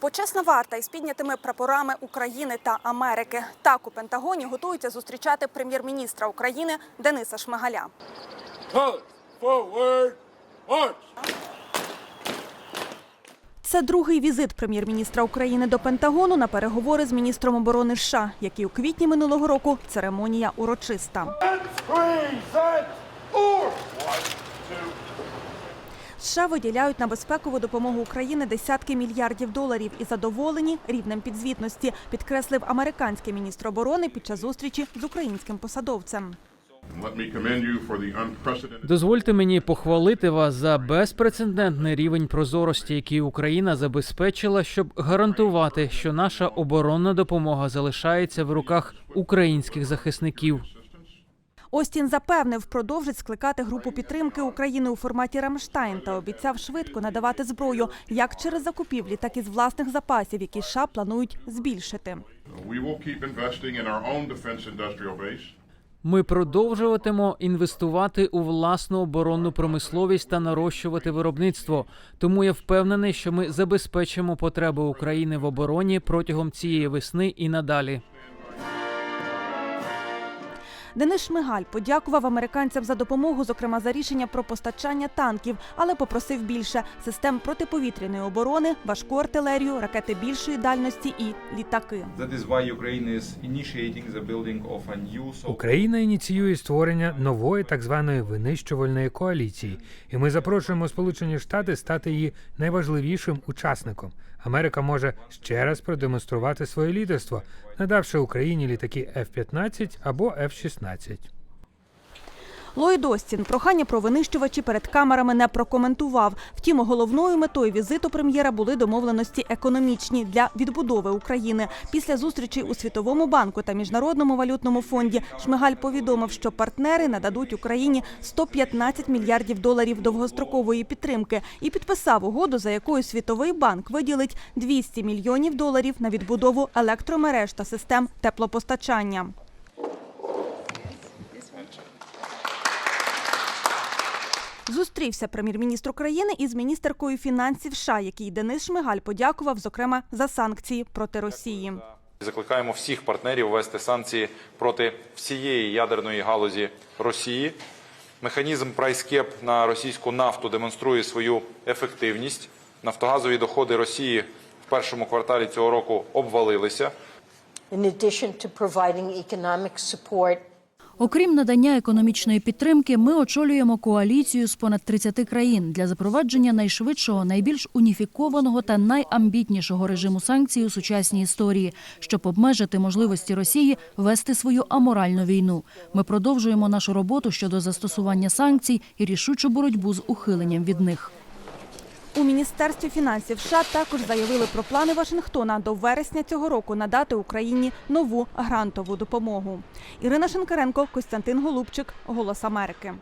Почесна варта із піднятими прапорами України та Америки. Так у Пентагоні готуються зустрічати прем'єр-міністра України Дениса Шмигаля. Forward, march! Це другий візит прем'єр-міністра України до Пентагону на переговори з міністром оборони США, який у квітні минулого року церемонія урочиста. Three, set, four! One, two, США виділяють на безпекову допомогу Україні десятки мільярдів доларів і задоволені рівнем підзвітності, підкреслив американський міністр оборони під час зустрічі з українським посадовцем. Дозвольте мені похвалити вас за безпрецедентний рівень прозорості, який Україна забезпечила, щоб гарантувати, що наша оборонна допомога залишається в руках українських захисників. Остін запевнив, продовжить скликати групу підтримки України у форматі Рамштайн та обіцяв швидко надавати зброю як через закупівлі, так і з власних запасів, які США планують збільшити. Ми продовжуватимо інвестувати у власну оборонну промисловість та нарощувати виробництво. Тому я впевнений, що ми забезпечимо потреби України в обороні протягом цієї весни і надалі. Денис Шмигаль подякував американцям за допомогу, зокрема за рішення про постачання танків, але попросив більше систем протиповітряної оборони, важку артилерію, ракети більшої дальності і літаки. Україна ініціює створення нової так званої винищувальної коаліції, і ми запрошуємо Сполучені Штати стати її найважливішим учасником. Америка може ще раз продемонструвати своє лідерство, надавши Україні літаки F-15 або F-16. Ллойд Остін прохання про винищувачі перед камерами не прокоментував. Втім, головною метою візиту прем'єра були домовленості економічні для відбудови України. Після зустрічі у Світовому банку та Міжнародному валютному фонді Шмигаль повідомив, що партнери нададуть Україні 115 мільярдів доларів довгострокової підтримки і підписав угоду, за якою Світовий банк виділить 200 мільйонів доларів на відбудову електромереж та систем теплопостачання. Зустрівся прем'єр-міністр України із міністеркою фінансів США, який Денис Шмигаль подякував, зокрема, за санкції проти Росії. Закликаємо всіх партнерів ввести санкції проти всієї ядерної галузі Росії. Механізм прайскеп на російську нафту демонструє свою ефективність. Нафтогазові доходи Росії в першому кварталі цього року обвалилися. In addition to providing economic support Окрім надання економічної підтримки, ми очолюємо коаліцію з понад 30 країн для запровадження найшвидшого, найбільш уніфікованого та найамбітнішого режиму санкцій у сучасній історії, щоб обмежити можливості Росії вести свою аморальну війну. Ми продовжуємо нашу роботу щодо застосування санкцій і рішучу боротьбу з ухиленням від них. У міністерстві фінансів США також заявили про плани Вашингтона до вересня цього року надати Україні нову грантову допомогу. Ірина Шенкаренко, Костянтин Голубчик, Голос Америки.